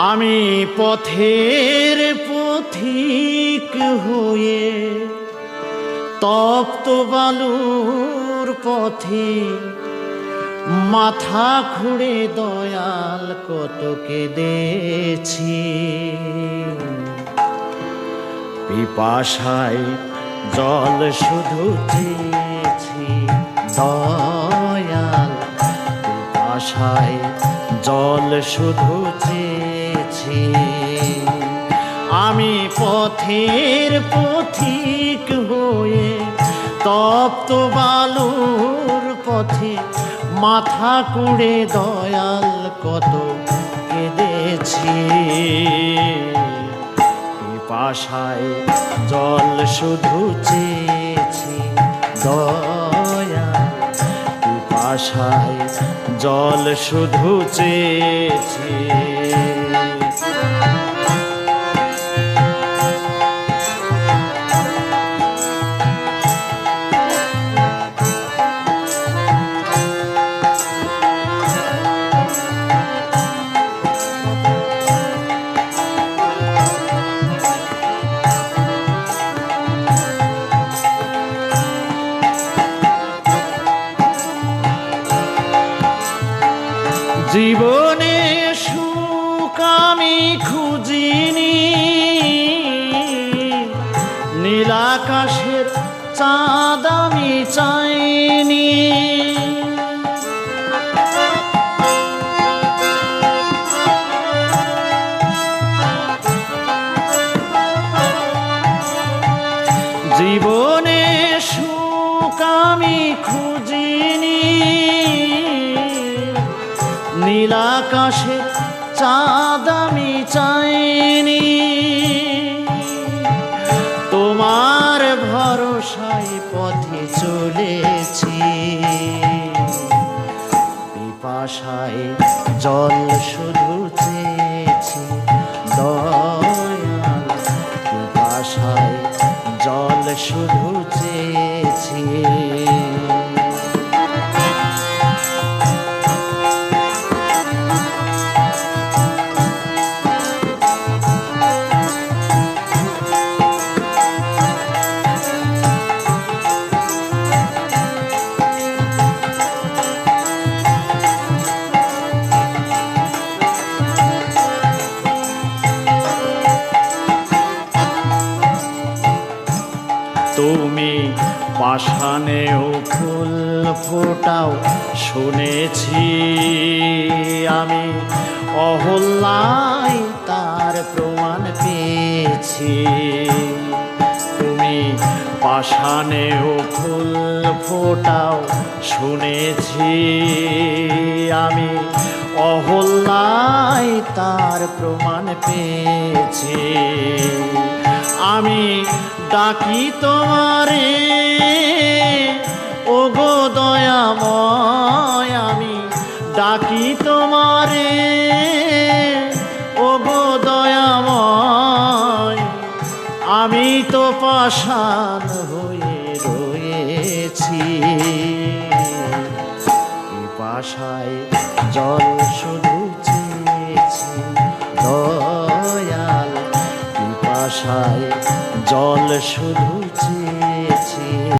আমি পথের পথিক হয়ে তপ্ত বালুর পথে মাথা খুঁড়ে দয়াল কত কেঁদেছি পিপাসায় জল শুধু চেয়েছি দয়াল। পিপাসায় জল শুধু চেয়েছি আমি পথের পথিক হয়ে তপ্ত বালুর পথে মাথা কুড়ে দয়াল কত কেঁদেছি। পিপাসায় জল শুধু চেয়েছি দয়া। পিপাসায় জল শুধু চেয়েছি। জীবনে সুখ আমি খুঁজিনি। নীলাকাশের চাঁদ আমি চাইনি। জীবনে সুখ আমি খুঁজিনি নীলাকাশে চাঁদ আমি চাইনি। তোমার ভরসায় পথে চলেছি। পিপাসায় জল শুধু চেয়েছি। দয়াল পিপাসায় জল শুধু চেয়েছি। পাষাণেও ফুল ফোটাও, শুনেছি আমি অহল্লায় তার প্রমাণ পেয়েছি। তুমি পাষাণেও ফুল ফোটাও, শুনেছি আমি অহল্লায় তার প্রমাণ পেয়েছি। আমি ডাকি তোমারে। গো দয়াময়, আমি ডাকি তোমারে। গো দয়াময়, আমি তো পাষাণ হয়ে রয়েছি। পাশায় জল শুধু চেয়েছি দয়াল পিপাসায় জল শুধু চেয়েছি।